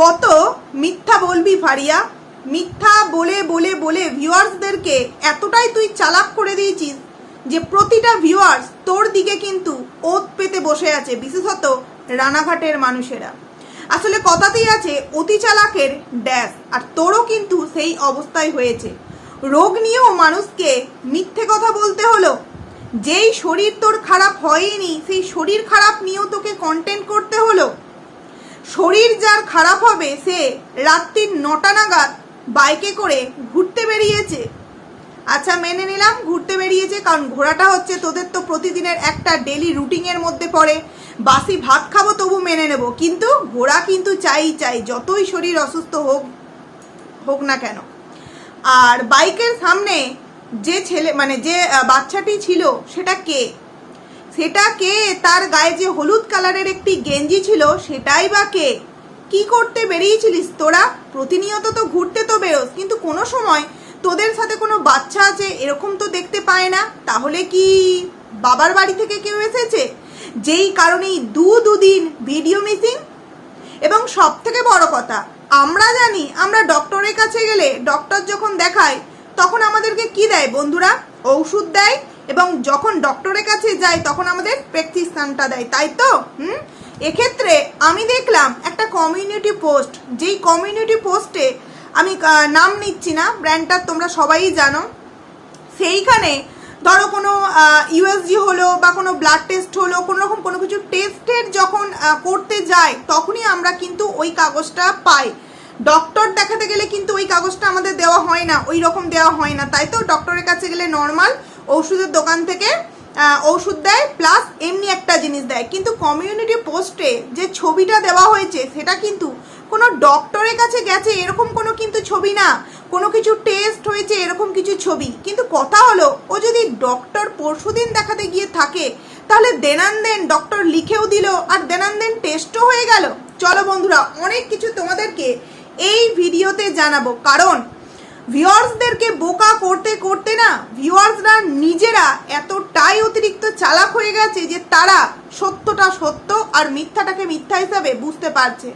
কত মিথ্যা বলবি ফারিয়া? মিথ্যা বলে বলে বলে ভিউয়ার্সদেরকে এতটাই তুই চালাক করে দিয়েছিস যে প্রতিটা ভিউয়ার্স তোর দিকে কিন্তু ওত পেতে বসে আছে, বিশেষত রানাঘাটের মানুষেরা। আসলে কথাতেই আছে, অতি চালাকের ড্যাশ, আর তোরও কিন্তু সেই অবস্থায় হয়েছে। রোগ নিয়েও মানুষকে মিথ্যে কথা বলতে হলো। যেই শরীর তোর খারাপ হয়নি, সেই শরীর খারাপ নিয়েও তোকে কন্টেন্ট করতে হলো। শরীর যার খারাপ হবে, সে রাত্রির নটা নাগাদ বাইকে করে ঘুরতে বেরিয়েছে। আচ্ছা মেনে নিলাম, ঘুরতে বেরিয়েছে, কারণ ঘোরাটা হচ্ছে তোদের তো প্রতিদিনের একটা ডেলি রুটিনের মধ্যে পড়ে। বাসি ভাত খাব, তবু মেনে নেব। কিন্তু ঘোরা কিন্তু চাই চাই, যতই শরীর অসুস্থ হোক হোক না কেন। আর বাইকের সামনে যে ছেলে মানে যে বাচ্চাটি ছিল, সেটা কে? সেটা কে? তার গায়ে যে হলুদ কালারের একটি গেঞ্জি ছিল, সেটাই বা কে? কি করতে বেরিয়েছিলিস তোরা? প্রতিনিয়ত তো ঘুরতে তো বেরোস, কিন্তু কোনো সময় তোদের সাথে কোনো বাচ্চা আছে এরকম তো দেখতে পায় না। তাহলে কি বাবার বাড়ি থেকে কেউ এসেছে? যেই কারণেই দু দুদিন ভিডিও মিসিং? এবং সব থেকে বড় কথা, আমরা জানি আমরা ডক্টরের কাছে গেলে ডক্টর যখন দেখায়, তখন আমাদেরকে কি দেয় বন্ধুরা? ঔষধ দেয়? এবং যখন ডক্টরের কাছে যাই, তখন আমাদের প্রেসক্রিপশনটা দেয়। তাই তো? হুম? এক্ষেত্রে আমি দেখলাম একটা কমিউনিটি পোস্ট যেই কমিউনিটি পোস্টে আমি নাম নিচ্ছি না ব্র্যান্ডটা তোমরা সবাই জানো। সেইখানে ধরো কোনো ইউএসজি হলো বা কোনো ব্লাড টেস্ট হলো, কোনো রকম কোনো কিছু টেস্টের যখন করতে যাই, তখনই আমরা কিন্তু ওই কাগজটা পাই। ডক্টর দেখাতে গেলে কিন্তু ওই কাগজটা আমাদের দেওয়া হয় না, ওই রকম দেওয়া হয় না। তাই তো? ডক্টরের কাছে গেলে নর্মাল ওষুধের দোকান থেকে ওষুধ দেয় প্লাস এমনি একটা জিনিস দেয়। কিন্তু কমিউনিটি পোস্টে যে ছবিটা দেওয়া হয়েছে, সেটা কিন্তু কোনো ডক্টরের কাছে গেছে, এরকম কোনো কিন্তু ছবি না। কোনো কিছু টেস্ট হয়েছে, এরকম কিছু ছবি। কিন্তু কথা হলো, ও যদি ডক্টর পরশুদিন দেখাতে গিয়ে থাকে, তাহলে দেনান দেন ডক্টর লিখেও দিল, আর দেনান দেন টেস্টও হয়ে গেল। চলো বন্ধুরা, অনেক কিছু তোমাদেরকে এই ভিডিওতে জানাব। কারণ ভিউয়ার্সদেরকে বোকা করতে করতে না ভিউয়ার্সরা নিজেরা এতটাই অতিরিক্ত চালাক হয়ে গেছে যে তারা সত্যটা সত্য আর মিথ্যাটাকে মিথ্যা হিসাবে বুঝতে পারছে।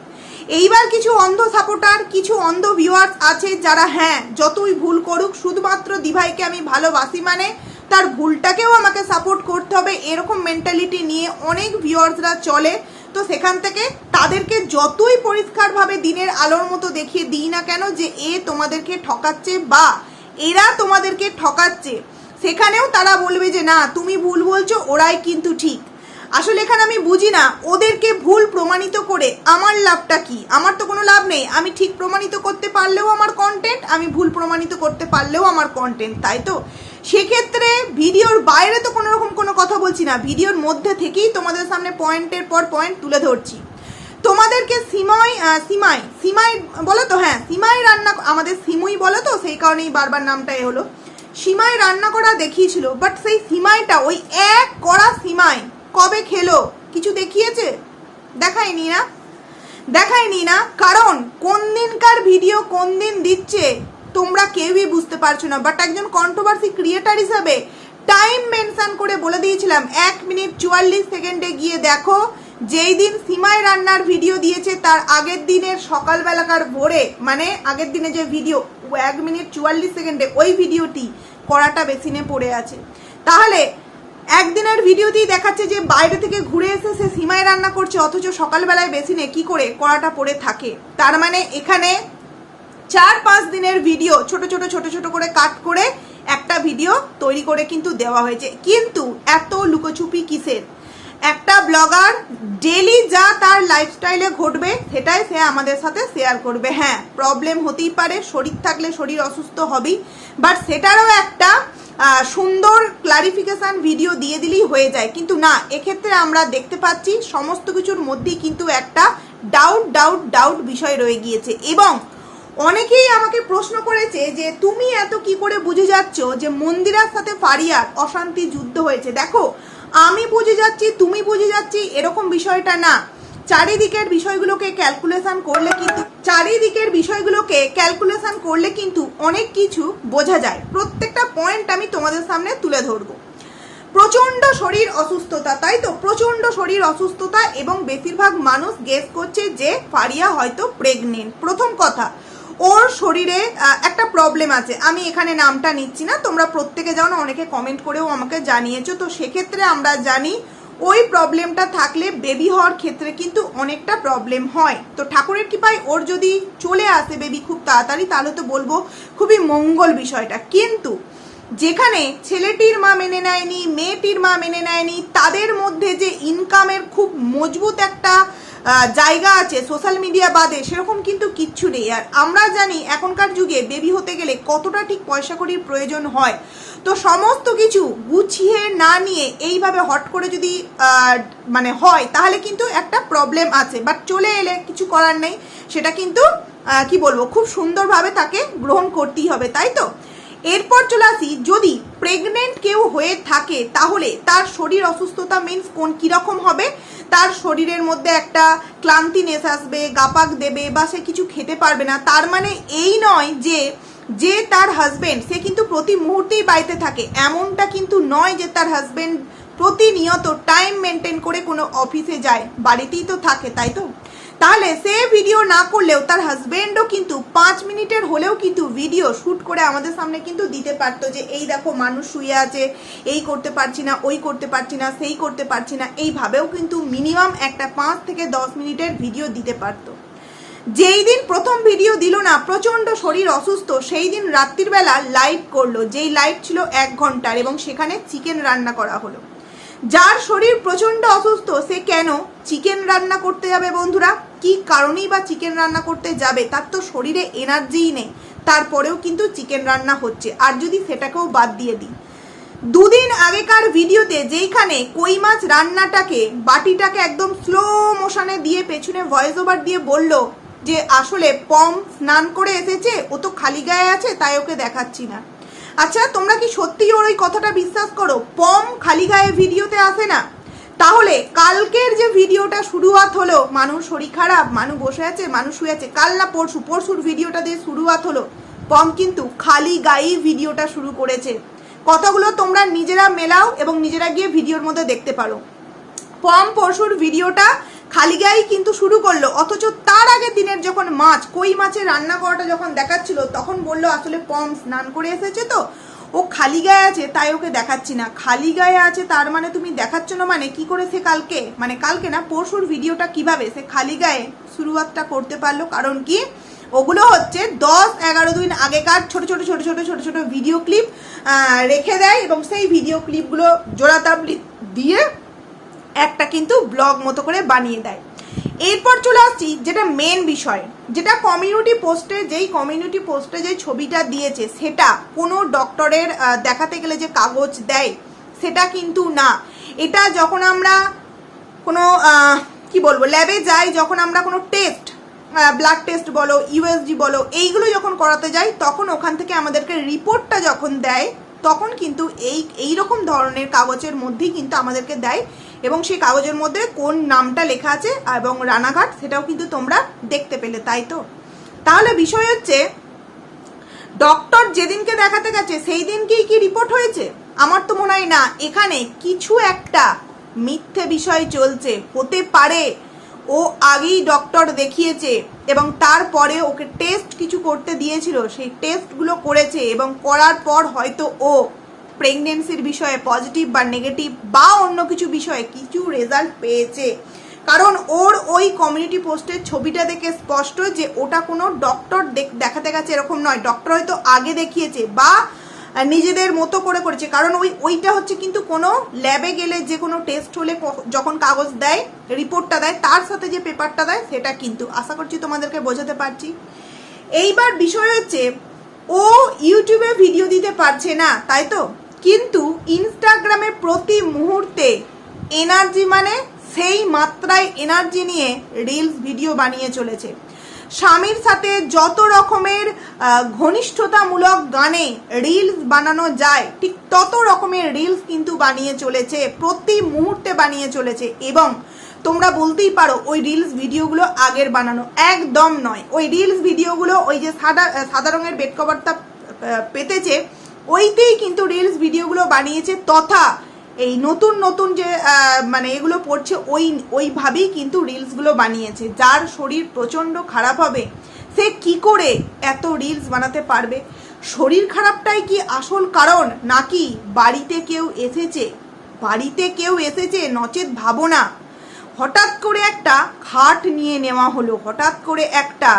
এইবার কিছু অন্ধ সাপোর্টার কিছু অন্ধ ভিউয়ার্স আছে যারা হ্যাঁ যতই ভুল করুক, শুধুমাত্র দিভাইকে আমি ভালোবাসি মানে তার ভুলটাকেও আমাকে সাপোর্ট করতে হবে। এরকম মেন্টালিটি নিয়ে অনেক ভিউয়ার্সরা চলে। তো সেখান থেকে তাদেরকে যতই পরিষ্কারভাবে দিনের আলোর মতো দেখিয়ে দিই না কেন যে এ তোমাদেরকে ঠকাচ্ছে বা এরা তোমাদেরকে ঠকাচ্ছে, সেখানেও তারা বলবে যে না, তুমি ভুল বলছো, ওরাই কিন্তু ঠিক। আসলে এখানে আমি বুঝি না, ওদেরকে ভুল প্রমাণিত করে আমার লাভটা কি? আমার তো কোনো লাভ নেই। আমি ঠিক প্রমাণিত করতে পারলেও আমার কন্টেন্ট আমি ভুল প্রমাণিত করতে পারলেও আমার কন্টেন্ট তাই তো? সেক্ষেত্রে ভিডিওর বাইরে তো কোনো রকম কোনো কথা বলছি না। ভিডিওর মধ্যে থেকেই তোমাদের সামনে পয়েন্টের পর পয়েন্ট তুলে ধরছি। তোমাদেরকে সিমাই সিমাই সিমাই বলো তো হ্যাঁ সিমাই রান্না আমাদের সিমুই বলো তো, সেই কারণেই বারবার নামটা এ হলো। সিমাই রান্না করা দেখিয়েছিল বাট সেই সিমাইটা, ওই এক কড়া সিমাই, কবে খেলো? কিছু দেখিয়েছে? দেখায়নি না দেখায়নি না? কারণ কোন দিনকার ভিডিও কোন দিন দিচ্ছে? তোমরা কেউই বুঝতে পারছ না বাট একজন কন্ট্রোভার্সি ক্রিয়েটার হিসাবে টাইম মেনশন করে বলে দিয়েছিলাম, এক মিনিট চুয়াল্লিশ সেকেন্ডে গিয়ে দেখো, যেই দিন সিমাই রান্নার ভিডিও দিয়েছে, তার আগের দিনের সকালবেলাকার ভোরে মানে আগের দিনে যে ভিডিও এক মিনিট চুয়াল্লিশ সেকেন্ডে ওই ভিডিওটি কড়াটা বেসিনে পড়ে আছে। তাহলে, একদিনের ভিডিওতেই দেখাচ্ছে যে বাইরে থেকে ঘুরে এসে সে সিমাই রান্না করছে, অথচ সকালবেলায় বেসিনে কি করে কড়াটা পড়ে থাকে? তার মানে এখানে চার পাঁচ দিনের ভিডিও ছোট ছোট ছোট ছোট করে কাট করে একটা ভিডিও তৈরি করে কিন্তু দেওয়া হয়েছে। কিন্তু এত লুকোচুপি কিসের? একটা ব্লগার ডেলি যা তার লাইফস্টাইলে ঘটবে, সেটাই সে আমাদের সাথে শেয়ার করবে। হ্যাঁ প্রবলেম হতেই পারে, শরীর থাকলে শরীর অসুস্থ হবেই বাট সেটারও একটা সুন্দর ক্লারিফিকেশান ভিডিও দিয়ে দিলেই হয়ে যায়। কিন্তু না, এক্ষেত্রে আমরা দেখতে পাচ্ছি সমস্ত কিছুর মধ্যেই কিন্তু একটা ডাউট ডাউট ডাউট বিষয় রয়ে গিয়েছে। এবং অনেকেই আমাকে প্রশ্ন করেছে যে তুমি এত কি করে বুঝে যাচ্ছ যে মন্দিরার সাথে ফারিয়ার অশান্তি যুদ্ধ হয়েছে? দেখো, আমি বুঝে যাচ্ছি, তুমি বুঝে যাচ্ছি, এরকম বিষয়টা না। চারিদিকের বিষয়গুলোকে ক্যালকুলেশন করলে কিন্তু, চারিদিকের বিষয়গুলোকে ক্যালকুলেশন করলে কিন্তু অনেক কিছু বোঝা যায়। প্রত্যেকটা পয়েন্ট আমি তোমাদের সামনে তুলে ধরবো। প্রচণ্ড শরীর অসুস্থতা, তাই তো? প্রচণ্ড শরীর অসুস্থতা এবং বেশিরভাগ মানুষ গেস করছে যে ফারিয়া হয়তো প্রেগনেন্ট প্রথম কথা। ওর শরীরে একটা প্রবলেম আছে। আমি এখানে নামটা নিচ্ছি না, তোমরা প্রত্যেকে জানো, অনেকে কমেন্ট করেও আমাকে জানিয়েছো। তো সেক্ষেত্রে আমরা জানি, ওই প্রবলেমটা থাকলে বেবি হওয়ার ক্ষেত্রে কিন্তু অনেকটা প্রবলেম হয়। তো ঠাকুরের কৃপায় ওর যদি চলে আসে বেবি খুব তাড়াতাড়ি, তাহলে তো বলব খুবই মঙ্গল বিষয়টা। কিন্তু যেখানে ছেলেটির মা মেনে নেয়নি, মেয়েটির মা মেনে নেয়নি, তাদের মধ্যে যে ইনকামের খুব মজবুত একটা জায়গা আছে সোশ্যাল মিডিয়া বাদে সেরকম কিন্তু কিচ্ছু নেই। আর আমরা জানি এখনকার যুগে বেবি হতে গেলে কতটা ঠিক পয়সা কড়ির প্রয়োজন হয়। তো সমস্ত কিছু গুছিয়ে না নিয়ে এইভাবে হট করে যদি মানে হয়, তাহলে কিন্তু একটা প্রবলেম আছে। বাট চলে এলে কিছু করার নেই। সেটা কিন্তু কি বলব, খুব সুন্দরভাবে তাকে গ্রহণ করতেই হবে, তাই তো? এরপর চলে আসি, যদি প্রেগনেন্ট কেউ হয়ে থাকে, তাহলে তার শরীর অসুস্থতা মিন্স কোন কীরকম হবে? তার শরীরের মধ্যে একটা ক্লান্তিনেস আসবে গাপাক দেবে বা সে কিছু খেতে পারবে না। তার মানে এই নয় যে যে তার হাজবেন্ড সে কিন্তু প্রতি মুহূর্তেই বাড়িতে থাকে। এমনটা কিন্তু নয় যে তার হাজবেন্ড প্রতিনিয়ত টাইম মেনটেন করে কোনো অফিসে যায়। বাড়িতেই তো থাকে, তাই তো? তাহলে সে ভিডিও না করলেও তার হাজবেন্ডও কিন্তু পাঁচ মিনিটের হলেও কিন্তু ভিডিও শ্যুট করে আমাদের সামনে কিন্তু দিতে পারতো যে, এই দেখো, মানুষ শুয়ে আছে, এই করতে পারছি না, ওই করতে পারছি না, সেই করতে পারছি না। এইভাবেও কিন্তু মিনিমাম একটা পাঁচ থেকে দশ মিনিটের ভিডিও দিতে পারতো। যেই দিন প্রথম ভিডিও দিল না, প্রচণ্ড শরীর অসুস্থ, সেই দিন রাত্রির বেলা লাইভ করল। যেই লাইভ ছিল এক ঘণ্টার এবং সেখানে চিকেন রান্না করা হলো। যার শরীর প্রচণ্ড অসুস্থ, সে কেন চিকেন রান্না করতে যাবে বন্ধুরা? কি কারণেই বা চিকেন রান্না করতে যাবে? তার তো শরীরে এনার্জিই নেই। তারপরেও কিন্তু চিকেন রান্না হচ্ছে। আর যদি সেটাকেও বাদ দিয়ে দিই। দুদিন আগেকার ভিডিওতে যেইখানে কই মাছ রান্নাটাকে, বাটিটাকে একদম স্লো মোশনে দিয়ে পেছনে ভয়েস ওভার দিয়ে বলল যে, আসলে পম স্নান করে এসেছে, ও তো খালি গায়ে আছে, তাই ওকে দেখাচ্ছি না। আচ্ছা তোমরা কি সত্যি ওর ওই কথাটা বিশ্বাস করো? পম খালি গায়ে ভিডিওতে আসে না। তাহলে কালকের যে ভিডিওটা শুরুয়াত হলো মানুষ শরীর খারাপ মানুষ বসে আছে মানুষ শুয়ে আছে, কাল না পরশু? পরশুর ভিডিওটা দিয়ে শুরুয়াত হলো। পম কিন্তু খালি গায়েই ভিডিওটা শুরু করেছে। কথাগুলো তোমরা নিজেরা মেলাও এবং নিজেরা গিয়ে ভিডিওর মধ্যে দেখতে পারো। পম পরশুর ভিডিওটা খালি গায়েই কিন্তু শুরু করল, অথচ তার আগের দিনের যখন মাছ, কই মাছের রান্না করাটা যখন দেখাচ্ছিল, তখন বলল আসলে পম স্নান করে এসেছে তো। ও খালি গায়ে আছে, তাই ওকে দেখাচ্ছি না। খালি গায়ে আছে, তার মানে তুমি দেখাচ্ছ না মানে কি করে সে কালকে? মানে কালকে না, পরশুর ভিডিওটা কীভাবে সে খালি গায়ে শুরুয়াতটা করতে পারল? কারণ কি? ওগুলো হচ্ছে দশ, এগারো দিন আগেকার ছোট ছোট ছোট ছোট ছোট ছোট ভিডিও ক্লিপ রেখে দেয় এবং সেই ভিডিও ক্লিপগুলো জোড়াতাবলি দিয়ে একটা কিন্তু ব্লগ মতো করে বানিয়ে দেয়। এরপর চলে আসছি যেটা মেন বিষয়, যেটা কমিউনিটি পোস্টে যেই কমিউনিটি পোস্টে যে ছবিটা দিয়েছে, সেটা কোনো ডক্টরের দেখাতে গেলে যে কাগজ দেয়, সেটা কিন্তু না। এটা যখন আমরা কোনো কি বলব ল্যাবে যাই, যখন আমরা কোনো টেস্ট ব্লাড টেস্ট বলো ইউএসজি বলো, এইগুলো যখন করাতে যাই, তখন ওখান থেকে আমাদেরকে রিপোর্টটা যখন দেয়, তখন কিন্তু এই এই রকম ধরনের কাগজের মধ্যেই কিন্তু আমাদেরকে দেয়। এবং সেই কাগজের মধ্যে কোন নামটা লেখা আছে এবং রানাঘাট সেটাও কিন্তু তোমরা দেখতে পেলে, তাই তো? তাহলে বিষয় হচ্ছে, ডক্টর যেদিনকে দেখাতে গেছে সেই দিনকেই কি রিপোর্ট হয়েছে? আমার তো মনে হয় না, এখানে কিছু একটা মিথ্যে বিষয় চলছে, হতে পারে ও আগেই ডক্টর দেখিয়েছে এবং তারপরে ওকে টেস্ট কিছু করতে দিয়েছিল, সেই টেস্টগুলো করেছে এবং করার পর হয়তো ও প্রেগনেন্সির বিষয়ে পজিটিভ বা নেগেটিভ বা অন্য কিছু বিষয়ে কিছু রেজাল্ট পেয়েছে। কারণ ওর ওই কমিউনিটি পোস্টের ছবিটা দেখে স্পষ্ট যে ওটা কোনো ডক্টর দেখাতে গেছে এরকম নয়। ডক্টর হয়তো আগে দেখিয়েছে বা নিজেদের মতো করে করেছে। কারণ ওই ওইটা হচ্ছে কিন্তু কোনো ল্যাবে গেলে যে কোনো টেস্ট হলে যখন কাগজ দেয় রিপোর্টটা দেয়, তার সাথে যে পেপারটা দেয়, সেটা কিন্তু। আশা করছি তোমাদেরকে বোঝাতে পারছি। এইবার বিষয় হচ্ছে, ও ইউটিউবে ভিডিও দিতে পারছে না, তাই তো? কিন্তু ইনস্টাগ্রামে প্রতি মুহূর্তে এনার্জি মানে সেই মাত্রায় এনার্জি নিয়ে রিলস ভিডিও বানিয়ে চলেছে। স্বামীর সাথে যত রকমের ঘনিষ্ঠতামূলক গানে রিলস বানানো যায়, ঠিক তত রকমের রিলস কিন্তু বানিয়ে চলেছে, প্রতি মুহূর্তে বানিয়ে চলেছে এবং তোমরা বলতেই পারো ওই রিলস ভিডিওগুলো আগের বানানো একদম নয়। ওই রিলস ভিডিওগুলো ওই যে সাদা সাদা রঙের বেড কভারটা পেতেছে ওইতেই কিন্তু রিলস ভিডিওগুলো বানিয়েছে তথা এই নতুন নতুন যে মানে এগুলো পড়ছে, ওই, ওইভাবেই কিন্তু রিলসগুলো বানিয়েছে। যার শরীর প্রচণ্ড খারাপ হবে, সে কি করে এত রিলস বানাতে পারবে? শরীর খারাপটাই কি আসল কারণ, নাকি বাড়িতে কেউ এসেছে? বাড়িতে কেউ এসেছে, নচেত ভাবনা হঠাৎ করে একটা খাট নিয়ে নেওয়া হলো, হঠাৎ করে একটা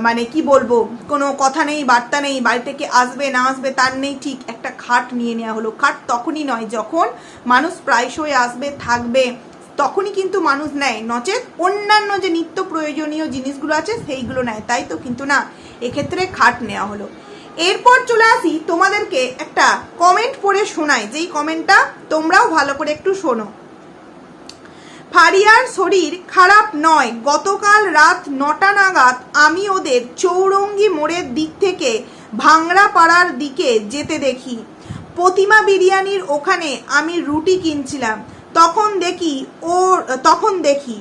মানে কি বলব, কোনো কথা নেই, বার্তা নেই বাড়ি থেকে আসবে, না আসবে, তার নেই, ঠিক একটা খাট নিয়ে নেওয়া হলো। খাট তখনই নয়, যখন মানুষ প্রায়শই আসবে, থাকবে, তখনই কিন্তু মানুষ নেয়। নচেত অন্যান্য যে নিত্য প্রয়োজনীয় জিনিসগুলো আছে, সেইগুলো নেয়, তাই তো কিন্তু না? এক্ষেত্রে খাট নেওয়া হলো। এরপর চলে আসি তোমাদেরকে একটা কমেন্ট পড়ে শোনাই। যেই কমেন্টটা তোমরাও ভালো করে একটু শোনো। ফারিয়ার শরীর খারাপ নয়। গতকাল রাত নটা নাগাদ আমি ওদের চৌরঙ্গি মোড়ের দিক থেকে ভাংড়া পাড়ার দিকে যেতে দেখি। প্রতিমা বিরিয়ানির ওখানে আমি রুটি কিনছিলাম। তখন দেখি ওর, তখন দেখি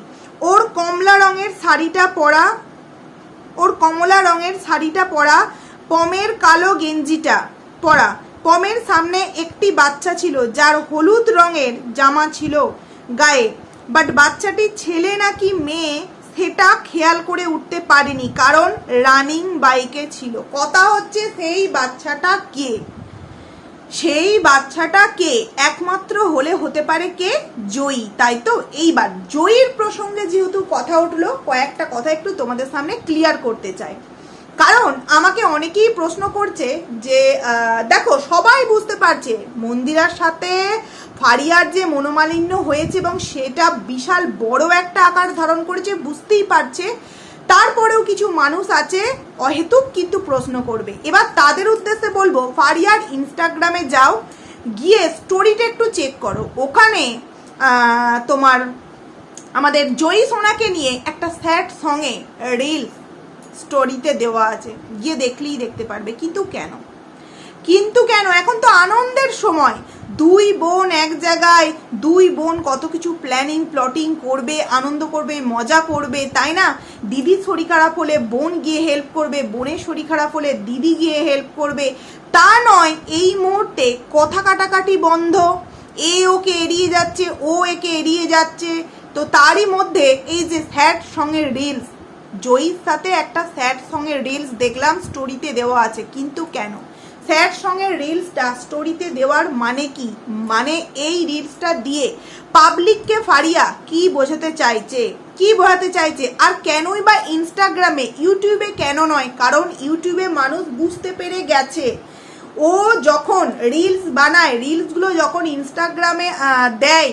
ওর কমলা রঙের শাড়িটা পরা, ওর কমলা রঙের শাড়িটা পরা, পমের কালো গেঞ্জিটা পরা। পমের সামনে একটি বাচ্চা ছিল, যার হলুদ রঙের জামা ছিল গায়ে। বাট বাচ্চাটি ছেলে নাকি মেয়ে, সেটা খেয়াল করে উঠতে পারেনি, কারণ রানিং বাইকে ছিল। কথা হচ্ছে সেই বাচ্চাটা কে? সেই বাচ্চাটা কে? একমাত্র হলে হতে পারে কে? জয়ী, তাই তো? এইবার জয়ীর প্রসঙ্গে যেহেতু কথা উঠল, কয়েকটা কথা একটু তোমাদের সামনে ক্লিয়ার করতে চাই। কারণ আমাকে অনেকেই প্রশ্ন করছে যে দেখো, সবাই বুঝতে পারছে, মন্দিরার সাথে ফারিয়ার যে মনোমালিন্য হয়েছে এবং সেটা বিশাল বড় একটা আকার ধারণ করেছে, বুঝতেই পারছে। তারপরেও কিছু মানুষ আছে, অহেতুক কিন্তু প্রশ্ন করবে। এবার তাদের উদ্দেশ্যে বলব, ফারিয়ার ইনস্টাগ্রামে যাও, গিয়ে স্টোরিটা একটু চেক করো। ওখানে তোমার, আমাদের জয়ী সোনাকে নিয়ে একটা স্যাড সঙ্গে রিল স্টোরিতে দেওয়া আছে। গিয়ে দেখলেই দেখতে পারবে। কিন্তু কেন? কিন্তু কেন? এখন তো আনন্দের সময়। দুই বোন এক জায়গায়, দুই বোন কত কিছু প্ল্যানিং প্লটিং করবে, আনন্দ করবে, মজা করবে, তাই না? দিদির শরীর খারাপ হলে বোন গিয়ে হেল্প করবে, বোনের শরীর খারাপ হলে দিদি গিয়ে হেল্প করবে। তা নয়, এই মুহূর্তে কথা কাটাকাটি বন্ধ। এ ওকে এড়িয়ে যাচ্ছে, ও একে এড়িয়ে যাচ্ছে। তো তারই মধ্যে এই যে স্যাট সঙ্গের রিলস জয়ীর সাথে একটা স্যাড সঙ্গের রিলস দেখলাম স্টোরিতে দেওয়া আছে, কিন্তু কেন? স্যাড সঙ্গের রিলসটা স্টোরিতে দেওয়ার মানে কি? মানে এই রিলসটা দিয়ে পাবলিককে ফারিয়া কি বোঝাতে চাইছে? কি বোঝাতে চাইছে? আর কেনই বা ইনস্টাগ্রামে ইউটিউবে কেন নয়? কারণ ইউটিউবে মানুষ বুঝতে পেরে গেছে। ও যখন রিলস বানায় রিলসগুলো যখন ইনস্টাগ্রামে দেয়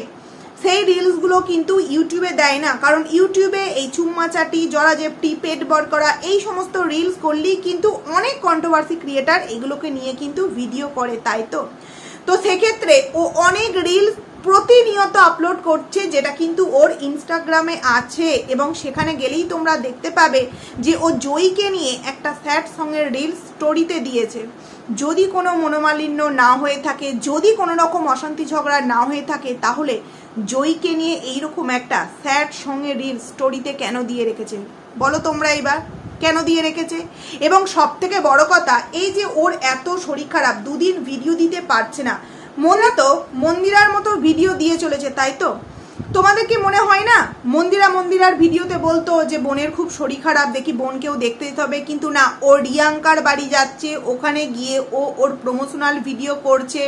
সেই রিলসগুলো কিন্তু ইউটিউবে দেয় না। কারণ ইউটিউবে এই চুম্মাচাটি জরাজেপটি পেট বর করা এই সমস্ত রিলস করলেই কিন্তু অনেক কন্ট্রোভার্সি ক্রিয়েটার এগুলোকে নিয়ে কিন্তু ভিডিও করে, তাই তো? তো সেক্ষেত্রে ও অনেক রিলস প্রতিনিয়ত আপলোড করছে, যেটা কিন্তু ওর ইনস্টাগ্রামে আছে। এবং সেখানে গেলেই তোমরা দেখতে পাবে যে ও জয়ীকে নিয়ে একটা স্যাড সঙ্গের রিলস স্টোরিতে দিয়েছে। যদি কোনো মনোমালিন্য না হয়ে থাকে, যদি কোনো রকম অশান্তি ঝগড়া না হয়ে থাকে, তাহলে জয়ীকে নিয়ে এইরকম একটা স্যাড সঙ্গে রিল স্টোরিতে কেন দিয়ে রেখেছে বলো তোমরা এবার, কেন দিয়ে রেখেছে? এবং সব থেকে বড় কথা, এই যে ওর এত শরীর খারাপ, দুদিন ভিডিও দিতে পারছে না। মনে তো মন্দিরার মতো ভিডিও দিয়ে চলেছে, তাই তো? তোমাদের কি মনে হয় না? মন্দিরা মন্দিরার ভিডিওতে বলতো যে বোনের খুব শরীর খারাপ, দেখি বোনকেও দেখতে যেতে হবে, কিন্তু না, ও রিয়াঙ্কার বাড়ি যাচ্ছে, ওখানে গিয়ে ও ওর প্রমোশনাল ভিডিও করছে।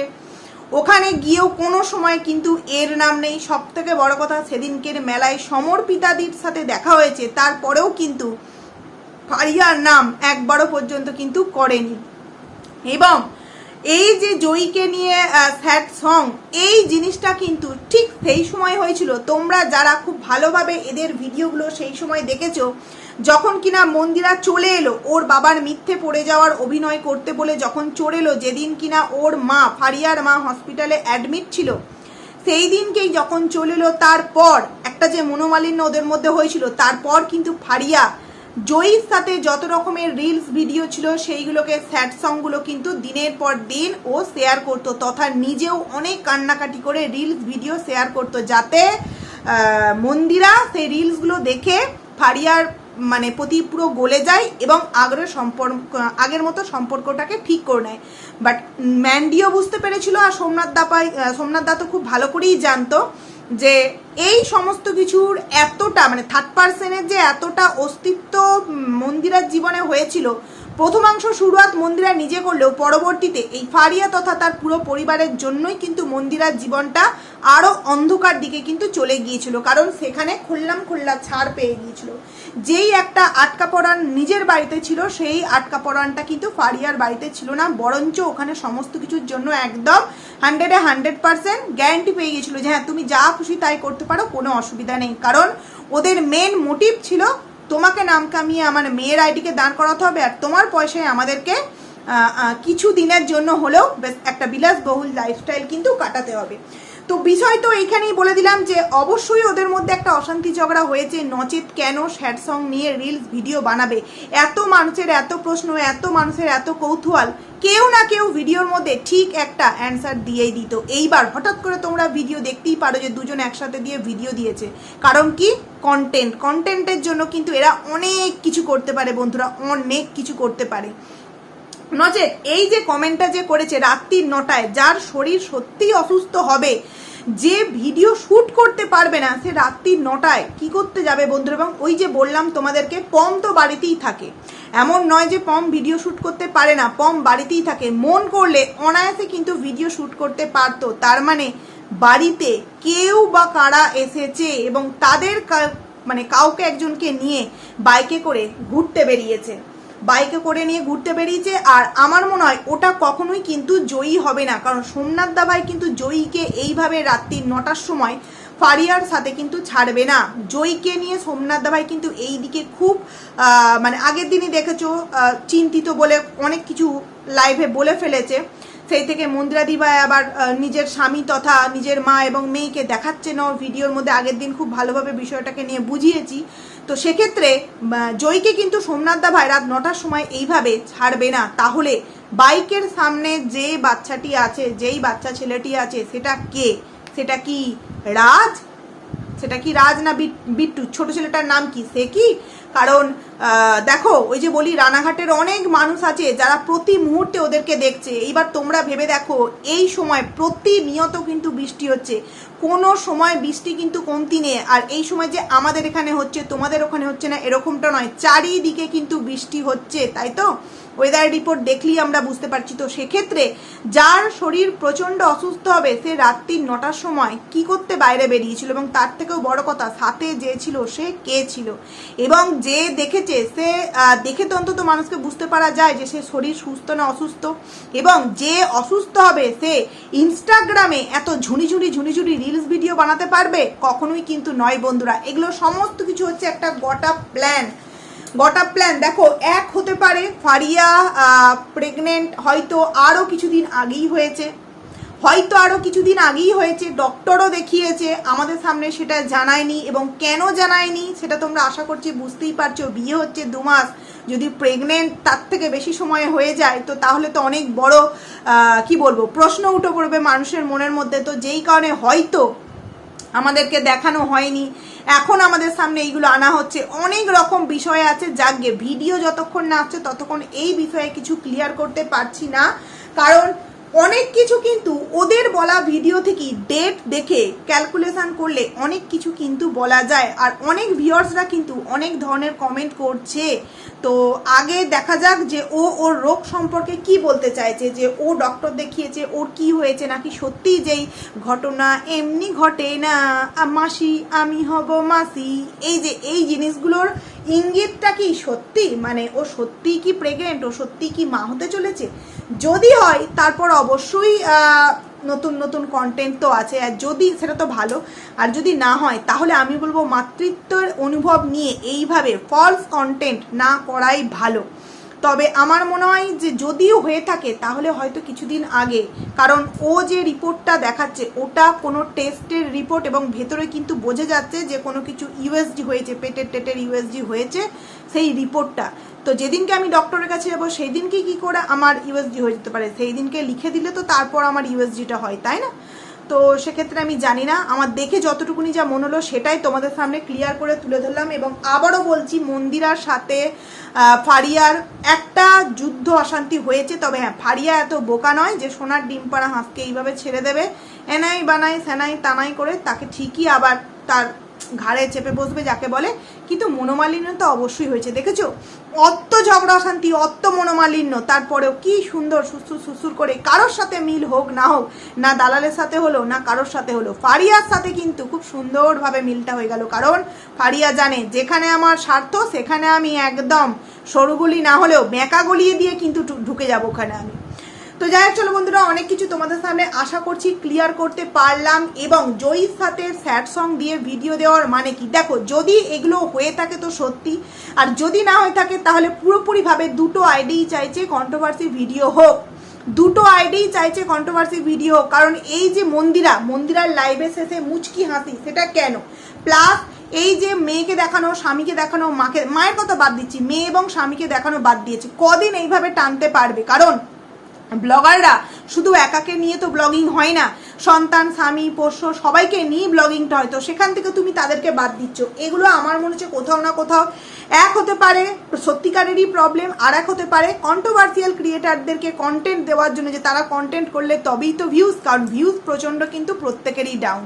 ওখানে গিয়েও কোনো সময় কিন্তু এর নাম নেই। সব থেকে বড় কথা সেদিনকের মেলায় সমর্পিতাদির সাথে দেখা হয়েছে। তারপরেও কিন্তু ফারিয়ার নাম একবারও পর্যন্ত কিন্তু করেনি। এবং এই যে জয়ীকে নিয়ে স্যাড সং এই জিনিসটা কিন্তু ঠিক সেই সময় হয়েছিল। তোমরা যারা খুব ভালোভাবে এদের ভিডিওগুলো সেই সময় দেখেছ যখন কিনা মন্দিরা চলে এলো, ওর বাবার মিথ্যে পড়ে যাওয়ার অভিনয় করতে বলে যখন চলে এলো, যেদিন কিনা ওর মা ফারিয়ার মা হসপিটালে অ্যাডমিট ছিল, সেই দিনকেই যখন চলে এলো, তারপর একটা যে মনোমালিন্য ওদের মধ্যে হয়েছিল, তারপর কিন্তু ফারিয়া জয়ীর সাথে যত রকমের রিলস ভিডিও ছিল, সেইগুলোকে স্যাড সংগুলো কিন্তু দিনের পর দিন ও শেয়ার করতো তথা নিজেও অনেক কান্নাকাটি করে রিলস ভিডিও শেয়ার করতো, যাতে মন্দিরা সেই রিলসগুলো দেখে ফারিয়ার মানে প্রতি পুরো গলে যায় এবং আগের সম্পর্ক, আগের মতো সম্পর্কটাকে ঠিক করে নেয়। বাট ম্যান্ডিও বুঝতে পেরেছিল আর সোমনাথ দা পাই সোমনাথ দা তো খুব ভালো করেই জানতো যে এই সমস্ত কিছুর এতটা মানে থার্ড পার্সনের যে এতটা অস্তিত্ব মন্দিরার জীবনে হয়েছিল প্রথমাংশ শুরুয়াত মন্দিরা নিজে করলেও পরবর্তীতে এই ফারিয়া তথা তার পুরো পরিবারের জন্যই কিন্তু মন্দিরার জীবনটা আরও অন্ধকার দিকে কিন্তু চলে গিয়েছিল। কারণ সেখানে খুললাম খুল্লা ছাড় পেয়ে গিয়েছিল। যেই একটা আটকা পড়ান নিজের বাড়িতে ছিল, সেই আটকা পড়ানটা কিন্তু ফারিয়ার বাড়িতে ছিল না। বরঞ্চ ওখানে সমস্ত কিছুর জন্য একদম হান্ড্রেডে হান্ড্রেড পার্সেন্ট গ্যারান্টি পেয়ে গিয়েছিল যে হ্যাঁ তুমি যা খুশি তাই করতে পারো, কোনো অসুবিধা নেই। কারণ ওদের মেন মোটিভ ছিল তোমাকে নাম কামিয়ে আমার মেয়ের আইডিকে দান করাতে হবে আর তোমার পয়সায় আমাদেরকে কিছু দিনের জন্য হলেও একটা বিলাসবহুল লাইফস্টাইল কিন্তু কাটাতে হবে। তো বিষয় তো এইখানেই বলে দিলাম যে অবশ্যই ওদের মধ্যে একটা অশান্তি ঝগড়া হয়েছে, নচেত কেন স্যাড সং নিয়ে রিলস ভিডিও বানাবে? এত মানুষের এত প্রশ্ন, এত মানুষের এত কৌতূহল, কেউ না কেউ ভিডিওর মধ্যে ঠিক একটা অ্যান্সার দিয়েই দিত। এইবার হঠাৎ করে তোমরা ভিডিও দেখতেই পারো যে দুজন একসাথে দিয়ে ভিডিও দিয়েছে। কারণ কি? কন্টেন্ট কন্টেন্টের জন্য কিন্তু এরা অনেক কিছু করতে পারে বন্ধুরা, অনেক কিছু করতে পারে। নচেত এই যে কমেন্টটা যে করেছে রাত্রির নটায়, যার শরীর সত্যিই অসুস্থ হবে, যে ভিডিও শ্যুট করতে পারবে না, সে রাত্রির নটায় কি করতে যাবে বন্ধুরা? এবং ওই যে বললাম তোমাদেরকে, পম তো বাড়িতেই থাকে। এমন নয় যে পম ভিডিও শ্যুট করতে পারে না, পম বাড়িতেই থাকে। মন করলে অনায়াসে কিন্তু ভিডিও শ্যুট করতে পারতো। তার মানে বাড়িতে কেউ বা কারা এসেছে এবং তাদের মানে কাউকে একজনকে নিয়ে বাইকে করে ঘুরতে বেরিয়েছে। বাইকে করে নিয়ে ঘুরতে বেরিয়েছে আর আমার মনে হয় ওটা কখনোই কিন্তু জয়ী হবে না। কারণ সোমনাথ দাবাই কিন্তু জয়ীকে এইভাবে রাত্রি নটার সময় ফারিয়ার সাথে কিন্তু ছাড়বে না। জয়ীকে নিয়ে সোমনাথ দাবাই কিন্তু এই দিকে খুব মানে আগের দিনই দেখেছ চিন্তিত বলে অনেক কিছু লাইভে বলে ফেলেছে। সেই থেকে মন্দিরা দিবাই আবার নিজের স্বামী তথা নিজের মা এবং মেয়েকে দেখাচ্ছে না। ওর ভিডিওর মধ্যে আগের দিন খুব ভালোভাবে বিষয়টাকে নিয়ে বুঝিয়েছি। তো সেক্ষেত্রে জয়কে কিন্তু সোমনাথ দা ভাই রাত নটার সময় এইভাবে ছাড়বে না। তাহলে বাইকের সামনে যে বাচ্চাটি আছে, যেই বাচ্চা ছেলেটি আছে, সেটা কে? সেটা কি রাজ? সেটা কি রাজ না বিট- বিট্টু? ছোট ছেলেটার নাম কি? সে কি? কারণ দেখো, ওই যে বলি, রানাঘাটের অনেক মানুষ আছে যারা প্রতি মুহূর্তে ওদেরকে দেখছে। এইবার তোমরা ভেবে দেখো, এই সময় প্রতিনিয়ত কিন্তু বৃষ্টি হচ্ছে। কোনো সময় বৃষ্টি কিন্তু কমতি নেই। আর এই সময় যে আমাদের এখানে হচ্ছে, তোমাদের ওখানে হচ্ছে না, এরকমটা নয়। চারিদিকে কিন্তু বৃষ্টি হচ্ছে, তাই তো? ওয়েদার রিপোর্ট দেখলেই আমরা বুঝতে পারছি। তো সেক্ষেত্রে যার শরীর প্রচণ্ড অসুস্থ হবে, সে রাত্রি নটার সময় কি করতে বাইরে বেরিয়েছিল এবং তার থেকেও বড় কথা, সাথে যে ছিল সে কে ছিল? এবং যে দেখেছে, সে দেখে তো অন্তত মানুষকে বুঝতে পারা যায় যে সে শরীর সুস্থ না অসুস্থ। এবং যে অসুস্থ হবে, সে ইনস্টাগ্রামে এত ঝুনি ঝুনি ঝুনি ঝুনি রিলস ভিডিও বানাতে পারবে? কখনোই কিন্তু নয় বন্ধুরা। এগুলো সমস্ত কিছু হচ্ছে একটা গোটা প্ল্যান গোটা প্ল্যান দেখো, এক হতে পারে ফারিয়া প্রেগনেন্ট হয়তো আরও কিছুদিন আগেই হয়েছে। হয়তো আরও কিছুদিন আগেই হয়েছে ডক্টরও দেখিয়েছে, আমাদের সামনে সেটা জানায়নি এবং কেন জানায়নি সেটা তোমরা আশা করছি বুঝতেই পারছ, বিয়ে হচ্ছে দু মাস। যদি প্রেগনেন্ট তার থেকে বেশি সময় হয়ে যায়, তো তাহলে তো অনেক বড় কি বলব, প্রশ্ন উঠে পড়বে মানুষের মনের মধ্যে। তো যেই কারণে হয়তো আমাদেরকে দেখানো হয়নি। এখন আমাদের সামনে এইগুলো আনা হচ্ছে। অনেক রকম বিষয় আছে। যাকে ভিডিও যতক্ষণ না আসছে, ততক্ষণ এই বিষয়ে কিছু ক্লিয়ার করতে পারছি না। কারণ অনেক কিছু কিন্তু ওদের বলা ভিডিও থেকেই ডেট দেখে ক্যালকুলেশন করলে অনেক কিছু কিন্তু বলা যায়। আর অনেক ভিউয়ার্সরা কিন্তু অনেক ধরনের কমেন্ট করছে। তো আগে দেখা যাক যে ও ওর রোগ সম্পর্কে কি বলতে চাইছে, যে ও ডক্টর দেখিয়েছে, ওর কি হয়েছে, নাকি সত্যি যেই ঘটনা এমনি ঘটে না মাসি, আমি হব মাসি। এই যে, এই জিনিসগুলোর ইঙ্গিতটা কি সত্যি? মানে ও সত্যিই কি প্রেগনেন্ট ও সত্যি কি মা হতে চলেছে? যদি হয়, তারপর অবশ্যই নতুন নতুন কন্টেন্ট তো আছে। আর যদি সেটা তো ভালো, আর যদি না হয়, তাহলে আমি বলব মাতৃত্বের অনুভব নিয়ে এইভাবে ফলস কন্টেন্ট না করাই ভালো। তবে আমার মনে হয় যে যদিও হয়ে থাকে, তাহলে হয়তো কিছুদিন আগে। কারণ ও যে রিপোর্টটা দেখাচ্ছে, ওটা কোনো টেস্টের রিপোর্ট এবং ভেতরে কিন্তু বোঝা যাচ্ছে যে কোনো কিছু ইউএসজি হয়েছে, পেটের টেটের ইউএসজি হয়েছে সেই রিপোর্টটা। তো যেদিনকে আমি ডক্টরের কাছে যাব সেই দিনকে কী করে আমার ইউএসজি হয়ে যেতে পারে? সেই দিনকে লিখে দিলে তো তারপর আমার ইউএসজিটা হয়, তাই না? তো সেক্ষেত্রে আমি জানি না। আমার দেখে যতটুকুনি যা মন হলো সেটাই তোমাদের সামনে ক্লিয়ার করে তুলে ধরলাম এবং আবারও বলছি, মন্দিরার সাথে ফারিয়ার একটা যুদ্ধ অশান্তি হয়েছে। তবে হ্যাঁ ফারিয়া এত বোকা নয় যে সোনার ডিম পাড়া হাঁসকে এইভাবে ছেড়ে দেবে। এনাই বানাই, সেনাই তানাই করে তাকে ঠিকই আবার তার ঘাড়ে চেপে বসবে যাকে বলে, কিন্তু মনোমালিন্য তো অবশ্যই হয়েছে, দেখেছ? অত ঝগড়া অশান্তি অত মনোমালিন্য, তারপরেও কি সুন্দর সুসুর সুসুর করে কারোর সাথে মিল হোক না হোক, না দালালের সাথে হলো, না কারোর সাথে হলো, ফারিয়ার সাথে কিন্তু খুব সুন্দরভাবে মিলটা হয়ে গেল, কারণ ফারিয়া জানে, যেখানে আমার স্বার্থ, সেখানে আমি একদম সরুগুলি না হলেও বেঁকা গলিয়ে দিয়ে কিন্তু ঢুকে যাব ওখানে আমি। তো যাই হোক, চলো বন্ধুরা, অনেক কিছু তোমাদের সামনে আশা করছি ক্লিয়ার করতে পারলাম এবং জয়ীর সাথে স্যাড সং দিয়ে ভিডিও দেওয়ার মানে কি? দেখো, যদি এগুলো হয়ে থাকে তো সত্যি, আর যদি না হয়ে থাকে তাহলে পুরোপুরিভাবে দুটো আইডিই চাইছে কন্ট্রোভার্সি ভিডিও হোক। দুটো আইডিই চাইছে কন্ট্রোভার্সি ভিডিও কারণ এই যে মন্দিরা, মন্দিরার লাইভে শেষে মুচকি হাসি, সেটা কেন? প্লাস এই যে মেয়েকে দেখানো, স্বামীকে দেখানো, মাকে, মায়ের কথা বাদ দিচ্ছি, মেয়ে এবং স্বামীকে দেখানো বাদ দিয়েছে। কদিন এইভাবে টানতে পারবে? কারণ ব্লগাররা শুধু একাকে নিয়ে তো ব্লগিং হয় না। সন্তান, স্বামী, পোষ্য, সবাইকে নিয়ে ব্লগিংটা হয়। তো সেখান থেকে তুমি তাদেরকে বাদ দিচ্ছ। এগুলো আমার মনে হচ্ছে কোথাও না কোথাও এক হতে পারে সত্যিকারেরই প্রবলেম আর এক হতে পারে কন্ট্রোভার্সিয়াল ক্রিয়েটারদেরকে কন্টেন্ট দেওয়ার জন্য যে তারা কন্টেন্ট করলে তবেই তো ভিউজ কারণ ভিউজ প্রচণ্ড কিন্তু প্রত্যেকেরই ডাউন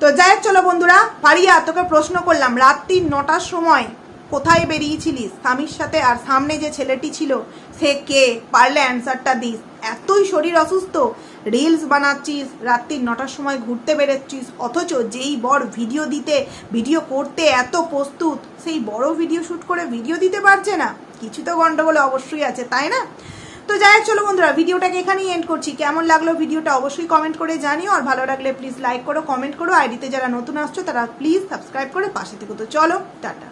তো যাই হোক, চলো বন্ধুরা, পারিয়া, তোকে প্রশ্ন করলাম। রাত্রি নটার সময় কোথায় বেরিয়েছিলিস? স্বামীর সাথে আর সামনে যে ছেলেটি ছিল, সে কে? পারলে অ্যান্সারটা দিস। এতই শরীর অসুস্থ। রিলস বানাচ্ছিস রাত্রি নটার সময় ঘুরতে বেরোচ্ছিস, অথচ যেই বর ভিডিও দিতে, ভিডিও করতে এত প্রস্তুত, সেই বড় ভিডিও শ্যুট করে ভিডিও দিতে পারছে না। কিছু তো গন্ডগোল অবশ্যই আছে, তাই না? তো যাই হোক, চলো বন্ধুরা, ভিডিওটাকে এখানেই এন্ড করছি। কেমন লাগল ভিডিওটা অবশ্যই কমেন্ট করে জানিও, আর ভালো লাগলে প্লিজ লাইক করো কমেন্ট করো। আইডিতে যারা নতুন আসছো, তারা প্লিজ সাবস্ক্রাইব করে পাশে থেকে। তো চলো, টাটা।